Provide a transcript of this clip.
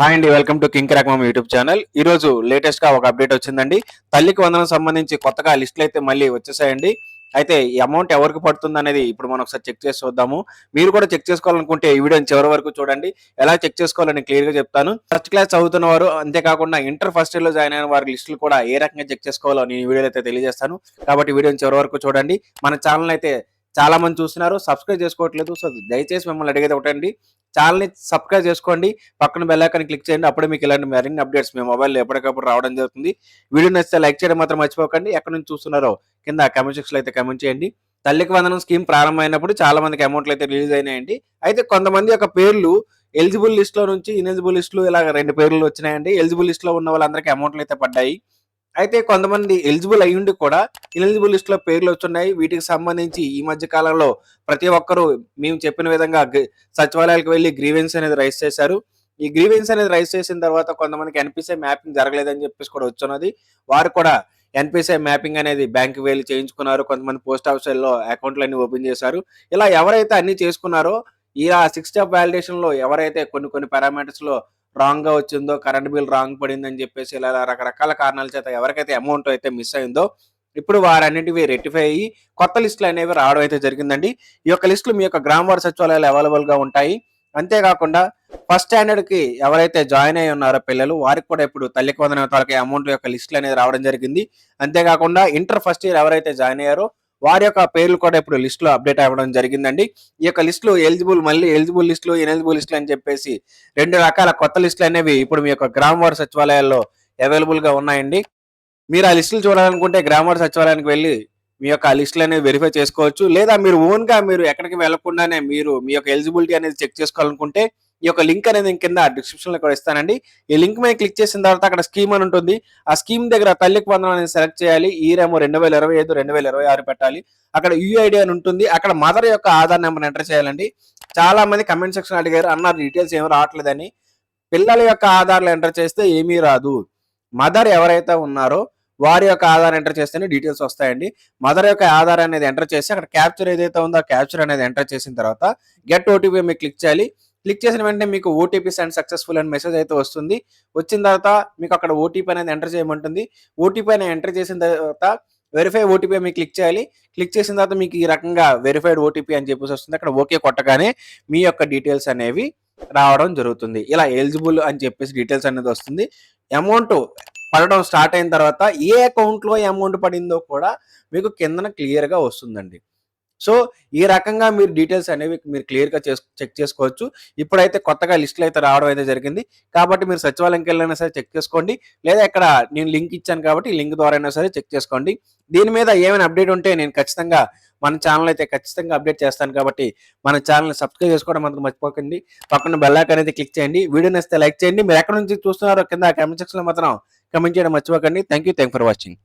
Hi అండి welcome to King Crack YouTube channel. ఈ రోజు లేటెస్ట్గా ఒక అప్డేట్ వచ్చిందండి. తల్లికి వందనం సంబంధించి కొత్తగా లిస్టులు అయితే మళ్ళీ వచ్చేసాయండి. అయితే ఈ అమౌంట్ ఎవరికి పడుతుంది అనేది ఇప్పుడు మనం ఒకసారి చెక్ చేసి చూద్దాము. మీరు కూడా చెక్ చేసుకోవాలనుకుంటే ఈ వీడియోని చివరి వరకు చూడండి. ఎలా చెక్ చేసుకోవాలని క్లియర్గా చెప్తాను. ఫస్ట్ క్లాస్ చదువుతున్న వారు అంతేకాకుండా ఇంటర్ ఫస్ట్ ఇయర్లో జాయిన్ అయిన వారి లిస్టులు కూడా ఏ రకంగా చెక్ చేసుకోవాలో నేను ఈ వీడియోలో అయితే తెలియజేస్తాను. కాబట్టి వీడియోని చివరి వరకు చూడండి. మన ఛానల్ అయితే చాలా మంది చూస్తున్నారు. సబ్స్క్రైబ్ చేసుకోవట్లేదు. సో దయచేసి మిమ్మల్ని అడిగేది ఒకటండి. ఛానల్ని సబ్స్క్రైబ్ చేసుకోండి. పక్కన బెల్ ఐకాన్ క్లిక్ చేయండి. అప్పుడే మీకు ఇలాంటి మరిన్ని అప్డేట్స్ మీ మొబైల్లో ఎప్పటికప్పుడు రావడం జరుగుతుంది. వీడియో నచ్చితే లైక్ చేయడం మాత్రం మర్చిపోకండి. ఎక్కడి నుంచి చూస్తున్నారో కింద కమెంట్ సెక్షన్లో అయితే కమెంట్ చేయండి. తల్లికి వందనం స్కీమ్ ప్రారంభమైనప్పుడు చాలా మందికి అమౌంట్లు అయితే రిలీజ్ అయినాయండి. అయితే కొంతమంది యొక్క పేర్లు ఎలిజిబుల్ లిస్ట్లో నుంచి ఇనెలిజిబుల్ లిస్టులు ఇలా రెండు పేర్లు వచ్చినాయండి. ఎలిజిబుల్ లిస్ట్లో ఉన్న వాళ్ళందరికీ అమౌంట్లు అయితే పడ్డాయి. అయితే కొంతమంది ఎలిజిబుల్ అయ్యుండి కూడా ఇనెలిజిబుల్ లిస్ట్లో పేర్లు వచ్చున్నాయి. వీటికి సంబంధించి ఈ మధ్య కాలంలో ప్రతి ఒక్కరూ మేము చెప్పిన విధంగా సచివాలయాలకు వెళ్ళి గ్రీవెన్స్ అనేది రైస్ చేశారు. ఈ గ్రీవెన్స్ అనేది రైస్ చేసిన తర్వాత కొంతమందికి ఎన్పిసిఐ మ్యాపింగ్ జరగలేదని చెప్పేసి కూడా వచ్చున్నది. వారు కూడా ఎన్పిసిఐ మ్యాపింగ్ అనేది బ్యాంక్ వెళ్ళి చేయించుకున్నారు. కొంతమంది పోస్ట్ ఆఫీసుల్లో అకౌంట్లు ఓపెన్ చేశారు. ఇలా ఎవరైతే అన్ని చేసుకున్నారో ఇలా సిక్స్ స్టెప్ వ్యాలిడేషన్లో ఎవరైతే కొన్ని కొన్ని పారామీటర్స్ రాంగ్గా వచ్చిందో కరెంట్ బిల్ రాంగ్ పడిందని చెప్పేసి ఇలా రకరకాల కారణాల చేత ఎవరికైతే అమౌంట్ అయితే మిస్ అయిందో ఇప్పుడు వారన్నిటివి రెక్టిఫై అయ్యి కొత్త లిస్టులు అనేవి రావడం అయితే జరిగిందండి. ఈ యొక్క లిస్టులు మీ యొక్క గ్రామ వారి సచివాలయాలు అవైలబుల్గా ఉంటాయి. అంతేకాకుండా ఫస్ట్ స్టాండర్డ్కి ఎవరైతే జాయిన్ అయి ఉన్నారో పిల్లలు వారికి కూడా ఇప్పుడు తల్లికి వందన తాలూకా అమౌంట్ యొక్క లిస్టులు అనేది రావడం జరిగింది. అంతేకాకుండా ఇంటర్ ఫస్ట్ ఇయర్ ఎవరైతే జాయిన్ అయ్యారో వారి యొక్క పేర్లు కూడా ఇప్పుడు లిస్ట్లో అప్డేట్ అవ్వడం జరిగిందండి. ఈ యొక్క లిస్ట్లో ఎలిజిబుల్ మళ్ళీ ఎలిజిబుల్ లిస్టులు ఎలిజిబుల్ లిస్టులు అని చెప్పేసి రెండు రకాల కొత్త లిస్టులు అనేవి ఇప్పుడు మీ యొక్క గ్రామవారి సచివాలయాల్లో అవైలబుల్గా ఉన్నాయండి. మీరు ఆ లిస్టులు చూడాలనుకుంటే గ్రామవారి సచివాలయానికి వెళ్ళి మీ యొక్క లిస్టులు అనేవి వెరిఫై చేసుకోవచ్చు. లేదా మీరు ఓన్గా మీరు ఎక్కడికి వెళ్ళకుండానే మీరు మీ యొక్క ఎలిజిబిలిటీ అనేది చెక్ చేసుకోవాలనుకుంటే ఈ యొక్క లింక్ అనేది కింద డిస్క్రిప్షన్లో కూడా ఇస్తానండి. ఈ లింక్ మీద క్లిక్ చేసిన తర్వాత అక్కడ స్కీమ్ అని ఉంటుంది. ఆ స్కీమ్ దగ్గర తల్లికి వందనం అనేది సెలెక్ట్ చేయాలి. ఈ రేమో రెండు వేల ఇరవై ఐదు రెండు వేల ఇరవై ఆరు పెట్టాలి. అక్కడ యూఐడి అని ఉంటుంది. అక్కడ మదర్ యొక్క ఆధార్ నెంబర్ ఎంటర్ చేయాలండి. చాలా మంది కమెంట్ సెక్షన్ అడిగారు అన్న డీటెయిల్స్ ఏమి రావట్లేదని. పిల్లల యొక్క ఆధార్లు ఎంటర్ చేస్తే ఏమీ రాదు. మదర్ ఎవరైతే ఉన్నారో వారి యొక్క ఆధార్ ఎంటర్ చేస్తేనే డీటెయిల్స్ వస్తాయండి. మదర్ యొక్క ఆధార్ అనేది ఎంటర్ చేసి అక్కడ క్యాప్చర్ ఏదైతే ఉందో ఆ క్యాప్చర్ అనేది ఎంటర్ చేసిన తర్వాత గెట్ ఓటీపీ మీరు క్లిక్ చేయాలి. క్లిక్ చేసిన వెంటనే మీకు ఓటీపీ సెండ్ సక్సెస్ఫుల్ అని మెసేజ్ అయితే వస్తుంది. వచ్చిన తర్వాత మీకు అక్కడ ఓటీపీ అనేది ఎంటర్ చేయమంటుంది. ఓటీపీ అనేది ఎంటర్ చేసిన తర్వాత వెరిఫై ఓటీపీ మీకు క్లిక్ చేయాలి. క్లిక్ చేసిన తర్వాత మీకు ఈ రకంగా వెరిఫైడ్ ఓటీపీ అని చెప్పేసి వస్తుంది. అక్కడ ఓకే కొట్టగానే మీ యొక్క డీటెయిల్స్ అనేవి రావడం జరుగుతుంది. ఇలా ఎలిజిబుల్ అని చెప్పేసి డీటెయిల్స్ అనేది వస్తుంది. అమౌంట్ పడడం స్టార్ట్ అయిన తర్వాత ఏ అకౌంట్లో అమౌంట్ పడిందో కూడా మీకు కిందన క్లియర్గా వస్తుందండి. సో ఈ రకంగా మీరు డీటెయిల్స్ అనేవి మీరు క్లియర్గా చెక్ చేసుకోవచ్చు. ఇప్పుడైతే కొత్తగా లిస్టులు అయితే రావడం అయితే జరిగింది. కాబట్టి మీరు సచివాలయంకి వెళ్ళినా సరే చెక్ చేసుకోండి. లేదా ఇక్కడ నేను లింక్ ఇచ్చాను కాబట్టి లింక్ ద్వారా అయినా సరే చెక్ చేసుకోండి. దీని మీద ఏమైనా అప్డేట్ ఉంటే నేను ఖచ్చితంగా మన ఛానల్ అయితే ఖచ్చితంగా అప్డేట్ చేస్తాను కాబట్టి మన ఛానల్ సబ్స్క్రైబ్ చేసుకోవడం మాత్రం మర్చిపోకండి. పక్కన బెల్లాక్ అనేది క్లిక్ చేయండి. వీడియో నచ్చితే లైక్ చేయండి. మీరు ఎక్కడ నుంచి చూస్తున్నారో కింద కామెంట్ సెక్షన్లో మాత్రం కమెంట్ చేయడం మర్చిపోకండి. Thank you thank for watching.